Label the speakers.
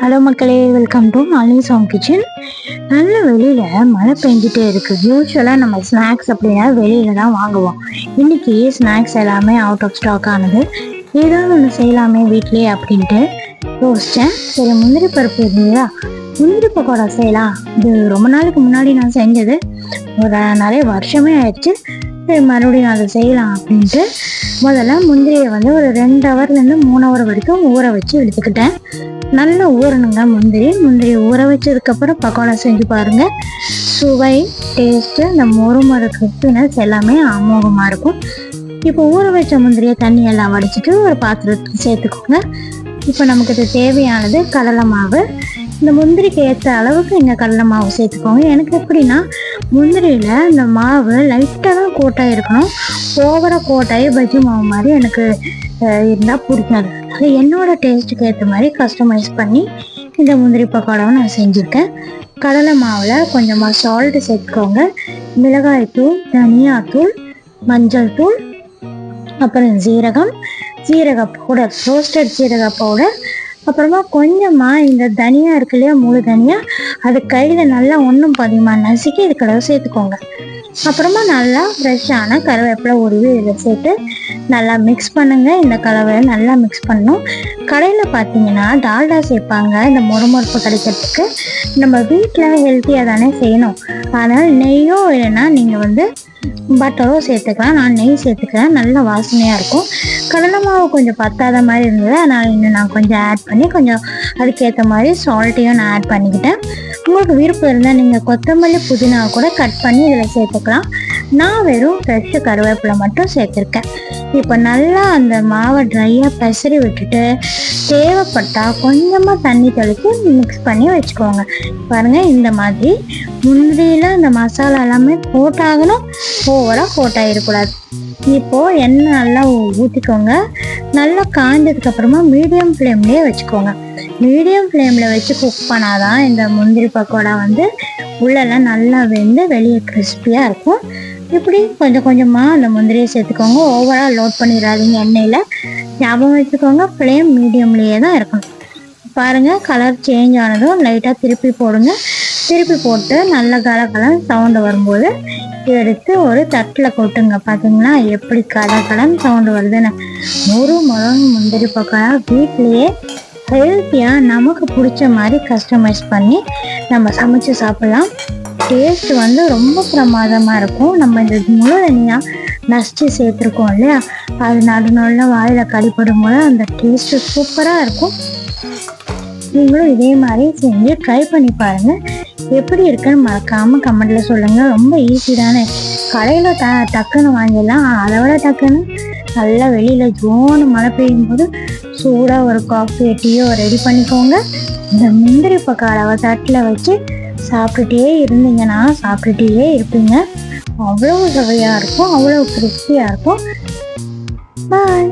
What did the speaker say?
Speaker 1: Hello மக்களே welcome to Nalini சாங் kitchen நல்ல வெளியில் மழை பெஞ்சிட்டே இருக்கு. யூஸ்வலாக நம்ம ஸ்நாக்ஸ் அப்படின்னா வெளியில தான் வாங்குவோம். இன்னைக்கு ஸ்நாக்ஸ் எல்லாமே அவுட் ஆஃப் ஸ்டாக் ஆனது. ஏதாவது ஒன்று செய்யலாமே வீட்லேயே அப்படின்ட்டு யோசித்தேன் சரி முந்திரி பருப்பு இருந்ததா முந்திரி பக்கோடா செய்யலாம். இது ரொம்ப நாளுக்கு முன்னாடி நான் செஞ்சது. ஒரு நிறைய வருஷமே ஆயிடுச்சு. சரி மறுபடியும் அதை செய்யலாம் அப்படின்ட்டு முதல்ல முந்திரியை வந்து ஒரு ரெண்டு ஹவர்லேருந்து மூணு ஹவர் வரைக்கும் ஊற வச்சு எடுத்துக்கிட்டேன். நல்லா ஊறணுங்க முந்திரி. முந்திரி ஊற வச்சதுக்கப்புறம் பக்கோடா செஞ்சு பாருங்கள் சுவை டேஸ்ட்டு இந்த மொறு கிறிஸ்பினஸ் எல்லாமே அமோகமாக இருக்கும். இப்போ ஊற வச்ச முந்திரியை தண்ணி எல்லாம் வடிச்சிட்டு ஒரு பாத்திரத்துக்கு சேர்த்துக்கோங்க. இப்போ நமக்கு இது தேவையானது கடலை மாவு. இந்த முந்திரிக்கு ஏற்ற அளவுக்கு இங்கே கடலை மாவு சேர்த்துக்கோங்க. எனக்கு எப்படின்னா முந்திரியில் இந்த மாவு லைட்டாக தான் கோட்டாக இருக்கணும் ஓவராக கோட்டாகி பஜ்ஜி மாவு மாதிரி எனக்கு இருந்தால் பிடிக்காது. அது என்னோட டேஸ்ட்டுக்கு ஏற்ற மாதிரி கஸ்டமைஸ் பண்ணி இந்த முந்திரி பக்கோடாவை நான் செஞ்சுருக்கேன் கடலை மாவில் கொஞ்சமாக சால்ட்டு சேர்த்துக்கோங்க. மிளகாய்த்தூள் தனியாத்தூள் மஞ்சள் தூள் அப்புறம் ஜீரகம். ஜீரக பவுடர் ரோஸ்டட் ஜீரக பவுடர் அப்புறமா கொஞ்சமாக இந்த தனியா இருக்கு இல்லையா முழு தனியா அது கையில் நல்லா ஒன்றும் பாதிமா நசுக்கி இதுக்கடவை சேர்த்துக்கோங்க. அப்புறமா நல்லா ஃப்ரெஷ்ஷான கருவேப்பிலை உருவி இதில் சேர்த்து நல்லா மிக்ஸ் பண்ணுங்கள் இந்த கலவையை நல்லா மிக்ஸ் பண்ணும் கடையில் பார்த்தீங்கன்னா டால்டா சேர்ப்பாங்க இந்த முறுமுறுப்பு கிடைக்கிறதுக்கு. நம்ம வீட்டில் ஹெல்த்தியாக தானே செய்யணும். அதனால் நெய்யோ இல்லைன்னா நீங்கள் வந்து பட்டரோ சேர்த்துக்கலாம். நான் நெய் சேர்த்துக்கிறேன். நல்ல வாசனையாக இருக்கும். கடலை மாவு கொஞ்சம் பத்தாத மாதிரி இருந்தது. அதனால் இன்னும் நான் கொஞ்சம் ஆட் பண்ணி கொஞ்சம் அதுக்கேற்ற மாதிரி சால்ட்டையும் நான் ஆட் பண்ணிக்கிட்டேன். உங்களுக்கு விருப்பம் இருந்தால் நீங்கள் கொத்தமல்லி புதினா கூட கட் பண்ணி இதில் சேர்த்துக்கலாம். நான் வெறும் ஃப்ரெஷ்ஷு கருவேப்பிலை மட்டும் சேர்த்துருக்கேன். இப்போ நல்லா அந்த மாவை ட்ரையாக பெசரி விட்டுட்டு தேவைப்பட்டால் கொஞ்சமாக தண்ணி தெளித்து மிக்ஸ் பண்ணி வச்சுக்கோங்க. பாருங்கள் இந்த மாதிரி முந்திரியில் அந்த மசாலா எல்லாமே போட்டாகணும். ஓவராக கோட் ஆகிடக்கூடாது இப்போது எண்ணெய் நல்லா ஊற்றிக்கோங்க நல்லா காய்ஞ்சதுக்கப்புறமா மீடியம் ஃப்ளேம்லேயே வச்சுக்கோங்க. மீடியம் ஃப்ளேமில் வச்சு குக் பண்ணாதான் இந்த முந்திரி பக்கோடா வந்து உள்ளெல்லாம் நல்லா வெந்து வெளியே கிறிஸ்பியாக இருக்கும். இப்படி கொஞ்சம் கொஞ்சமாக அந்த முந்திரியை சேர்த்துக்கோங்க. ஓவராக லோட் பண்ணிடாதீங்க எண்ணெயில். ஞாபகம் வச்சுக்கோங்க ஃப்ளேம் மீடியம்லேயே தான் இருக்கணும். பாருங்கள் கலர் சேஞ்ச் ஆனதும் லைட்டாக திருப்பி போடுங்க. திருப்பி போட்டு நல்ல கல சவுண்டு வரும்போது எடுத்து ஒரு தட்டில் கொட்டுங்க. பார்த்தீங்களா எப்படி கல சவுண்டு வருதுன்னு. ஒரு முழங்கு முந்திரி பக்கம் வீட்லேயே ஹெல்த்தியாக நமக்கு பிடிச்ச மாதிரி கஸ்டமைஸ் பண்ணி நம்ம சமைச்சு சாப்பிடலாம். டேஸ்ட் வந்து ரொம்ப பிரமாதமாக இருக்கும். நம்ம இந்த முழு தனியாக நசிச்சு சேர்த்துருக்கோம் இல்லையா? அது நடு நடுவில் வாயில் கடிப்படும் போது அந்த டேஸ்ட்டு சூப்பராக இருக்கும். நீங்களும் இதே மாதிரி செஞ்சு ட்ரை பண்ணி பாருங்க. எப்படி இருக்குன்னு மறக்காம கமெண்ட்ல சொல்லுங்க. ரொம்ப ஈஸி தானே. கடையில த டக்குன்னு வாங்கிடலாம். அதை விட டக்குன்னு நல்லா வெளியில ஜோனு மழை பெய்யும் போது சூடாக ஒரு காஃபி டீயோ ரெடி பண்ணிக்கோங்க. இந்த முந்திரி பக்காடாவை தட்டில் வச்சு சாப்பிட்டுட்டே இருந்தீங்கன்னா சாப்பிட்டுட்டே இருப்பீங்க. அவ்வளோ சுவையாக இருக்கும் அவ்வளோ கிறிஸ்பியாக இருக்கும். பாய்